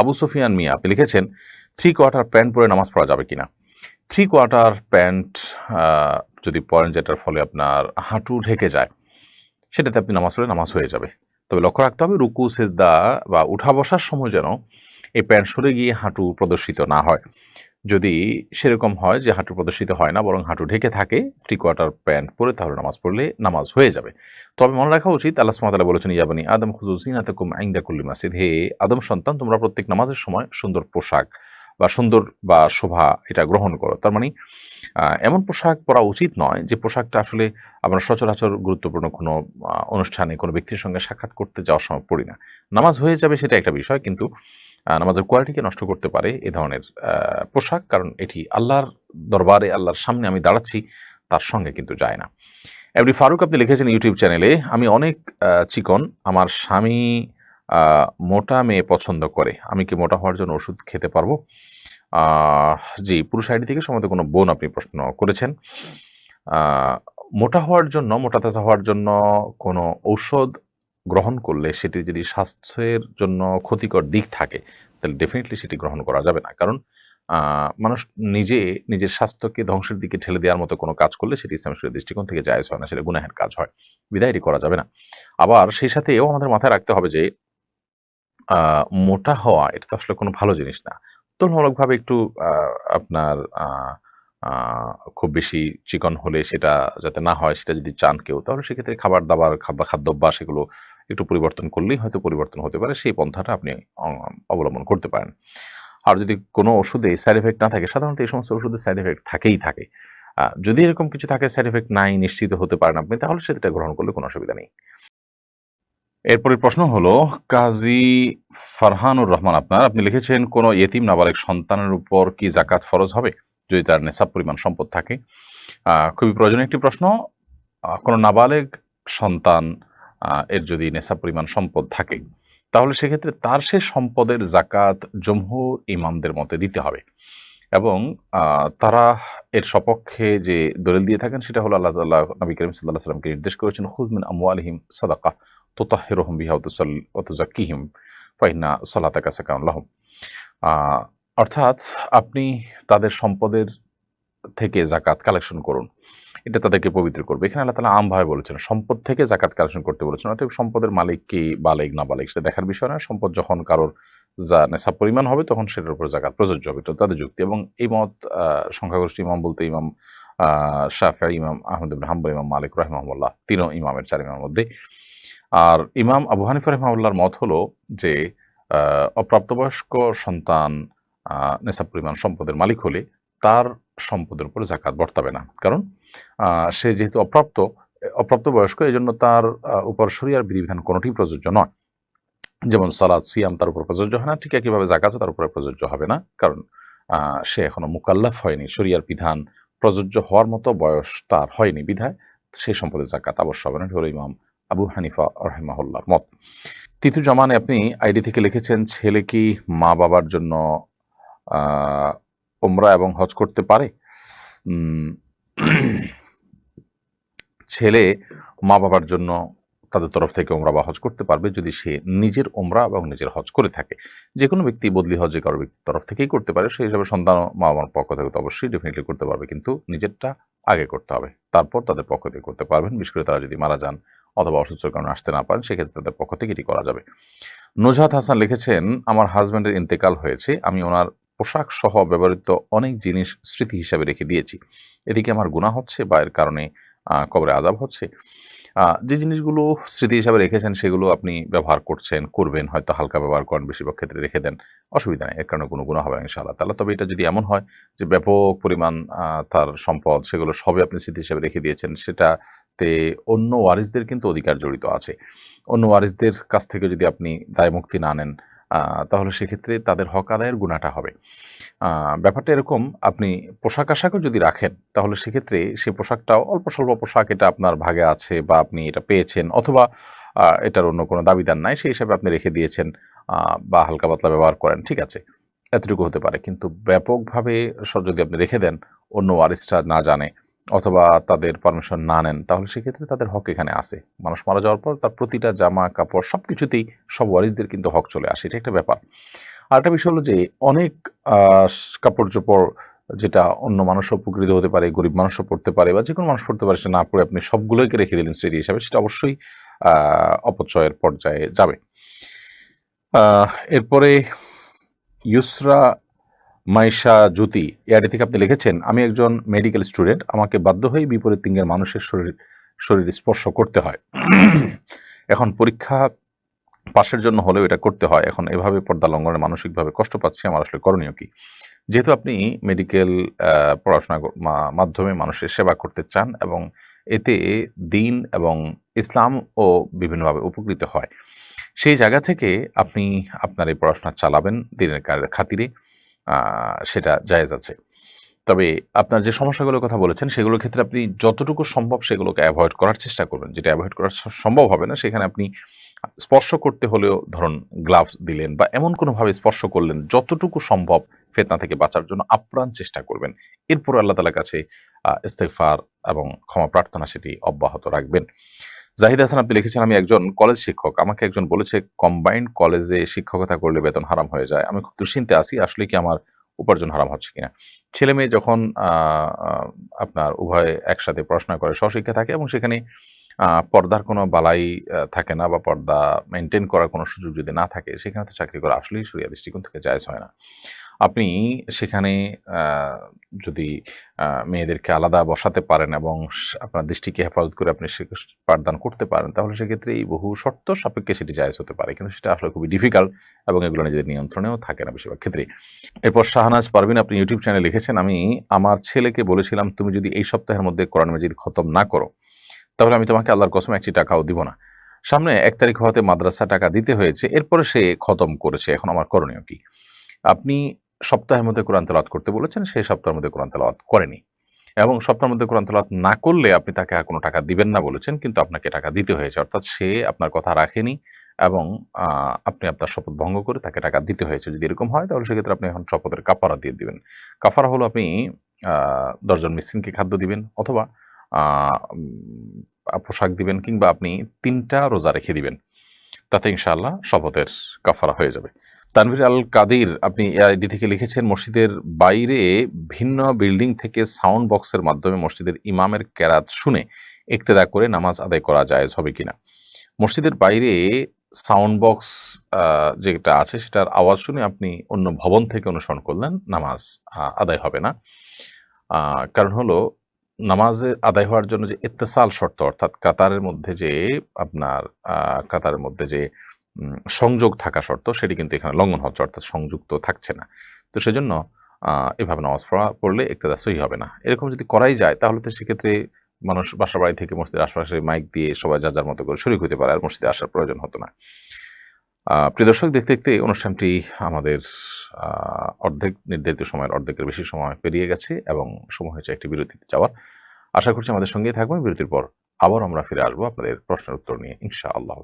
আবু সুফিয়ান মিয়া, আপনি লিখেছেন three quarter pant পরে নামাজ পড়া যাবে কিনা? থ্রি কোয়ার্টার প্যান্ট যদি পরেন যেটার ফলে আপনার হাঁটু ঢেকে যায়, সেটাতে আপনি নামাজ পড়ে নামাজ হয়ে যাবে। তবে লক্ষ্য রাখতে হবে, রুকু, সেজদা বা উঠা বসার সময় যেন এই প্যান্ট সরে গিয়ে হাঁটু প্রদর্শিত না হয়। যদি সেরকম হয় যে হাঁটু প্রদর্শিত হয় না, বরং হাঁটু ঢেকে থাকে থ্রি কোয়ার্টার প্যান্ট পরে, তাহলে নামাজ পড়লে নামাজ হয়ে যাবে। তবে মনে রাখা উচিত, আল্লাহ সুমাতালা বলেছেন ইয়াবানি আদম খুজুসিন আতকুম আইন্দা কুল্লি মাসজিদ। হে আদম সন্তান, তোমরা প্রত্যেক নামাজের সময় সুন্দর পোশাক বা সুন্দর বা শোভা এটা গ্রহণ করো। তার মানে এমন পোশাক পরা উচিত নয় যে পোশাকটা আসলে আমরা সচরাচর গুরুত্বপূর্ণ কোনো অনুষ্ঠানে কোনো ব্যক্তির সঙ্গে সাক্ষাৎ করতে যাওয়ার সময় পড়ি না। নামাজ হয়ে যাবে সেটা একটা বিষয় কিন্তু নামাজের কোয়ালিটিকে নষ্ট করতে পারে এ ধরনের পোশাক কারণ এটি আল্লাহর দরবারে, আল্লাহর সামনে আমি দাঁড়াচ্ছি, তার সঙ্গে কিন্তু যায় না। এমনি ফারুক আপনি লিখেছেন ইউটিউব চ্যানেলে, আমি অনেক চিকন, আমার স্বামী মোটা মেয়ে পছন্দ করে। আমি কি মোটা হওয়ার জন্য ওষুধ খেতে পারব? জি, পুরুষ আইডি থেকে সম্ভবত কোনো বোন আপনি প্রশ্ন করেছেন। মোটা হওয়ার জন্য, মোটা তাজা হওয়ার জন্য কোনো ঔষধ গ্রহণ করলে সেটি যদি স্বাস্থ্যের জন্য ক্ষতিকর দিক থাকে, তাহলে ডেফিনেটলি সেটি গ্রহণ করা যাবে না। কারণ মানুষ নিজে, নিজের স্বাস্থ্যকে ধ্বংসের দিকে ঠেলে দেওয়ার মতো কোনো কাজ করলে সেটি ইসলাম শরীর দৃষ্টিকোণ থেকে জায়জ হয় না, সেটা গুনাহের কাজ হয়। বিদায়টি করা যাবে না। আবার সেই সাথেও আমাদের মাথায় রাখতে হবে যে মোটা হওয়া, এটা তো আসলে কোনো ভালো জিনিস না। তুলনামূলকভাবে একটু আপনার খুব বেশি চিকন হলে সেটা যাতে না হয়, সেটা যদি চান কেউ, তাহলে সেক্ষেত্রে খাবার দাবার খাবার খাদ্যাভ্যাস এগুলো একটু পরিবর্তন করলেই হয়তো পরিবর্তন হতে পারে, সেই পন্থাটা আপনি অবলম্বন করতে পারেন। আর যদি কোনো ওষুধে সাইড এফেক্ট না থাকে, সাধারণত এই সমস্ত ওষুধে সাইড এফেক্ট থাকেই থাকে। যদি এরকম কিছু থাকে সাইড এফেক্ট নাই, নিশ্চিত হতে পারেন আপনি, তাহলে সেটা গ্রহণ করলে কোনো অসুবিধা নেই। এরপরের প্রশ্ন হলো, কাজী ফারহানুর রহমান আপনার, আপনি লিখেছেন, কোনো ইয়েতিম নাবালেক সন্তানের উপর কি জাকাত ফরজ হবে? যদি তার নেশাব পরিমাণ সম্পদ থাকে। খুবই প্রয়োজনীয় একটি প্রশ্ন। কোনো নাবালেগ সন্তান এর যদি নেশাব পরিমাণ সম্পদ থাকে, তাহলে সেক্ষেত্রে তার সে সম্পদের জাকাত জমহুর ইমামদের মতে দিতে হবে। এবং তারা এর সপক্ষে যে দলিল দিয়ে থাকেন, সেটা হলো আল্লাহ তাল্লাহ নবী করিম সাল্লাহ সাল্লামকে নির্দেশ করেছেন হুজমিন আমু আলহিম সাদাকা। তোতাহিরহম বিহা অতুজাকিহিম ফাইনা সলাতাকা সাকাউল্লাহম অর্থাৎ আপনি তাদের সম্পদের থেকে জাকাত কালেকশন করুন। এটা তাদেরকে পবিত্র করবে। এখানে আল্লাহ তালা আমভাবে বলেছেন সম্পদ থেকে জাকাত কালেকশন করতে বলেছেন। অতএব সম্পদের মালিক কি বালেক না বালেক সেটা দেখার বিষয় না সম্পদ যখন কারোর যা নেশাব পরিমাণ হবে তখন সেটার উপর জাকাত প্রযোজ্য হবে। এটা তাদের যুক্তি এবং এই মত আহ, সংখ্যাগরিষ্ঠ ইমাম বলতে ইমাম শাফি ইমাম আহমদ হাম্বল ইমাম মালিক রহমাহুল্লাহ তিনও ইমামের চার ইমামের মধ্যে। আর ইমাম আবু হানিফা রহমাউল্লাহর মত হলো যে অপ্রাপ্তবয়স্ক সন্তান নেশাব পরিমাণ সম্পদের মালিক হলে তার সম্পদের উপর জাকাত বর্তাবে না। কারণ সে যেহেতু অপ্রাপ্ত অপ্রাপ্ত বয়স্ক এই জন্য তার উপর শরিয়ার বিধিবিধান কোনোটি প্রযোজ্য নয়। যেমন সালাদ সিয়াম তার উপর প্রযোজ্য হয় না, ঠিক একইভাবে জাকাতও তার উপরে প্রযোজ্য হবে না। কারণ সে এখনও মুকাল্লাফ হয়নি, শরিয়ার বিধান প্রযোজ্য হওয়ার মতো বয়স তার হয়নি। বিধায় সেই সম্পদের জাকাত অবশ্য হবে না হলো ইমাম আবু হানিফা রহেমাহুল্লার মত। তৃতীয় জমানে আপনি আইডি থেকে লিখেছেন, ছেলে কি মা বাবার জন্য ওমরা এবং হজ করতে পারে? ছেলে মা বাবার জন্য তাদের তরফ থেকে ওমরা বা হজ করতে পারবে যদি সে নিজের ওমরা এবং নিজের হজ করে থাকে। যে কোনো ব্যক্তি বদলি হজ যে কারও ব্যক্তির তরফ থেকেই করতে পারে, সেই হিসাবে সন্তান মা বাবার পক্ষ থেকে তো অবশ্যই ডেফিনেটলি করতে পারবে, কিন্তু নিজেরটা আগে করতে হবে। তারপর তাদের পক্ষ থেকে করতে পারবেন, বিশেষ করে তারা যদি মারা যান অথবা অসুস্থর কারণে আসতে না পারেন, সেক্ষেত্রে তাদের পক্ষ থেকে এটি করা যাবে। নুজহাত হাসান লিখেছেন, আমার হাজব্যান্ডের ইন্তেকাল হয়েছে, আমি ওনার পোশাক সহ ব্যবহৃত অনেক জিনিস স্মৃতি হিসাবে রেখে দিয়েছি। এদিকে আমার গুণা হচ্ছে বা এর কারণে কবরে আজাব হচ্ছে। যে জিনিসগুলো স্মৃতি হিসাবে রেখেছেন, সেগুলো আপনি ব্যবহার করছেন, করবেন, হয়তো হালকা ব্যবহার করেন, বেশিরভাগ ক্ষেত্রে রেখে দেন, অসুবিধা নেই, এর কারণে কোনো গুণা হবে না, ইনশাআল্লাহ তাহলে তবে এটা যদি এমন হয় যে ব্যাপক পরিমাণ তার সম্পদ, সেগুলো সবই আপনি স্মৃতি হিসাবে রেখে দিয়েছেন সেটাতে অন্য ওয়ারিসদের কিন্তু অধিকার জড়িত আছে। অন্য ওয়ারিসদের কাছ থেকে যদি আপনি দায় মুক্তি না নেন তাহলে সেক্ষেত্রে তাদের হক আদায়ের গুণাটা হবে। ব্যাপারটা এরকম, আপনি পোশাক আশাকও যদি রাখেন, তাহলে সেক্ষেত্রে সে পোশাকটাও অল্প স্বল্প পোশাক এটা আপনার ভাগে আছে বা আপনি এটা পেয়েছেন অথবা এটার অন্য কোনো দাবিদার নাই, সেই হিসাবে আপনি রেখে দিয়েছেন বা হালকা পাতলা ব্যবহার করেন, ঠিক আছে? এতটুকু হতে পারে। কিন্তু ব্যাপকভাবে যদি আপনি রেখে দেন, অন্য ওয়ারিসটা না জানে অথবা তাদের পারমিশন না নেন, তাহলে সেক্ষেত্রে তাদের হক এখানে আসে মানুষ মারা যাওয়ার পর তার প্রতিটা জামা, কাপড় সব কিছুতেই সব ওয়ারিসদের কিন্তু হক চলে আসে, এটা একটা ব্যাপার। আরেকটা বিষয় হলো যে, অনেক কাপড় চোপড় যেটা অন্য মানুষ উপকৃত হতে পারে, গরিব মানুষও পড়তে পারে বা যে কোনো মানুষ পড়তে পারে, সেটা না পড়ে আপনি সবগুলোকে রেখে দিলেন স্মৃতি হিসাবে, সেটা অবশ্যই অপচয়ের পর্যায়ে যাবে। এরপরে ইউসরা মাইশা জ্যোতি এআডি থেকে আপনি লিখেছেন, আমি একজন মেডিকেল স্টুডেন্ট আমাকে বাধ্য হয়ে বিপরীত লিঙ্গের মানুষের শরীর শরীর স্পর্শ করতে হয়। এখন পরীক্ষা পাশের জন্য হলেও এটা করতে হয়। এখন এভাবে পর্দা লঙ্ঘনে মানসিকভাবে কষ্ট পাচ্ছি, আমার আসলে করণীয় কি? যেহেতু আপনি মেডিকেল পড়াশোনা মাধ্যমে মানুষের সেবা করতে চান এবং এতে দিন এবং ইসলাম ও বিভিন্নভাবে উপকৃত হয়, সেই জায়গা থেকে আপনি আপনার এই পড়াশোনা চালাবেন দিনের খাতিরে। সেটা জায়েজ আছে। তবে আপনার যে সমস্যাগুলোর কথা বলেছেন সেগুলোর ক্ষেত্রে আপনি যতটুকু সম্ভব সেগুলোকে অ্যাভয়েড করার চেষ্টা করবেন যেটা অ্যাভয়েড করা সম্ভব হবে না সেখানে আপনি স্পর্শ করতে হলেও ধরুন গ্লাভস দিলেন বা এমন কোনোভাবে স্পর্শ করলেন যতটুকু সম্ভব ফেতনা থেকে বাঁচার জন্য আপ্রাণ চেষ্টা করবেন। এরপর আল্লাহ তালার কাছে আহ, ইস্তেগফার এবং ক্ষমা প্রার্থনা সেটি অব্যাহত রাখবেন। জাহিদ হাসান আপনি লিখেছেন, আমি একজন কলেজ শিক্ষক। আমাকে একজন বলেছে কম্বাইন্ড কলেজে শিক্ষকতা করলে বেতন হারাম হয়ে যায়। আমি খুব দুশ্চিন্তে আছি, আসলে কি আমার উপার্জন হারাম হচ্ছে কিনা? ছেলে মেয়ে যখন আপনার উভয় একসাথে পড়াশোনা করে, স্বশিক্ষা থাকে এবং সেখানে পর্দার কোনো বালাই থাকে না বা পর্দা মেনটেন করার কোনো সুযোগ যদি না থাকে, সেখানে তো চাকরি করা আসলেই সরিয়া দৃষ্টিকোণ থেকে জায়জ হয় না। আপনি সেখানে যদি মেয়েদেরকে আলাদা বসাতে পারেন এবং আপনার দৃষ্টিকে হেফাজত করে আপনি সে পাঠদান করতে পারেন, তাহলে সেক্ষেত্রে এই বহু শর্ত সাপেক্ষে সেটি জায়জ হতে পারে। কিন্তু সেটা আসলে খুবই ডিফিকাল্ট এবং এগুলো নিজেদের নিয়ন্ত্রণেও থাকে না বেশিরভাগ ক্ষেত্রে এরপর শাহনাজ পারভিন, আপনি ইউটিউব চ্যানেলে লিখেছেন, আমি আমার ছেলেকে বলেছিলাম, তুমি যদি এই সপ্তাহের মধ্যে কোরআন মাজিদ খতম না করো, তাহলে আমি তোমাকে আল্লাহর কসম একটি টাকাও দিব না। সামনে এক তারিখ হওয়াতে মাদ্রাসা টাকা দিতে হয়েছে, এরপরে সে খতম করেছে, এখন আমার করণীয় কি? আপনি সপ্তাহের মধ্যে কোরআন তেলাওয়াত করতে বলেছেন, সেই সপ্তাহের মধ্যে কোরআন তেলাওয়াত করেনি। এবং সপ্তাহের মধ্যে কোরআন তেলাওয়াত না করলে আপনি তাকে আর কোনো টাকা দিবেন না বলেছেন, কিন্তু আপনাকে টাকা দিতে হয়েছে। অর্থাৎ সে আপনার কথা রাখেনি এবং আপনি আপনার শপথ ভঙ্গ করে তাকে টাকা দিতে হয়েছে। যদি এরকম হয়, তাহলে সেক্ষেত্রে আপনি এখন শপথের কাফারা দিয়ে দিবেন। কাফারা হলো আপনি দশজন মিসকিনকে খাদ্য দিবেন অথবা পোশাক দিবেন কিংবা আপনি তিনটা রোজা রেখে দিবেন। তাতে ইনশাআল্লাহ শপথের কাফারা হয়ে যাবে। তানভীর আল কাদির, আপনি এআইডি থেকে লিখেছেন, মসজিদের বাইরে ভিন্ন বিল্ডিং থেকে সাউন্ড বক্সের মাধ্যমে মসজিদের ইমামের ক্যারাত শুনে ইক্তেদা করে নামাজ আদায় করা যায় হবে কিনা? মসজিদের বাইরে সাউন্ড বক্স যেটা আছে সেটার আওয়াজ শুনে আপনি অন্য ভবন থেকে অনুসরণ করলেন, নামাজ আদায় হবে না। কারণ হলো নামাজে আদায় হওয়ার জন্য যে ইত্তেসাল শর্ত, অর্থাৎ কাতারের মধ্যে যে আপনার কাতারের মধ্যে যে সংযোগ থাকা শর্ত, সেটি কিন্তু এখানে লঙ্ঘন হচ্ছে অর্থাৎ সংযুক্ত থাকছে না। তো সেজন্য এভাবে নামাজ পড়া, পড়লে ইক্তেদা সহি হবে না। এরকম যদি করাই যায়, তাহলে তো সেক্ষেত্রে মানুষ বাসা বাড়ি থেকে মসজিদের আশপাশে মাইক দিয়ে সবাই যার যার মতো করে শরীর হতে পারে, আর মসজিদে আসার প্রয়োজন হতো না। প্রিয় দর্শক, দেখতে দেখতে অনুষ্ঠানটি আমাদের অর্ধেক, নির্ধারিত সময়ের অর্ধেকের বেশি সময় পেরিয়ে গেছে এবং সময় হয়েছে একটি বিরতিতে যাওয়ার। আশা করছি আমাদের সঙ্গেই থাকবেন। বিরতির পর আবার আমরা ফিরে আসব আপনাদের প্রশ্নের উত্তর নিয়ে ইনশা আল্লাহ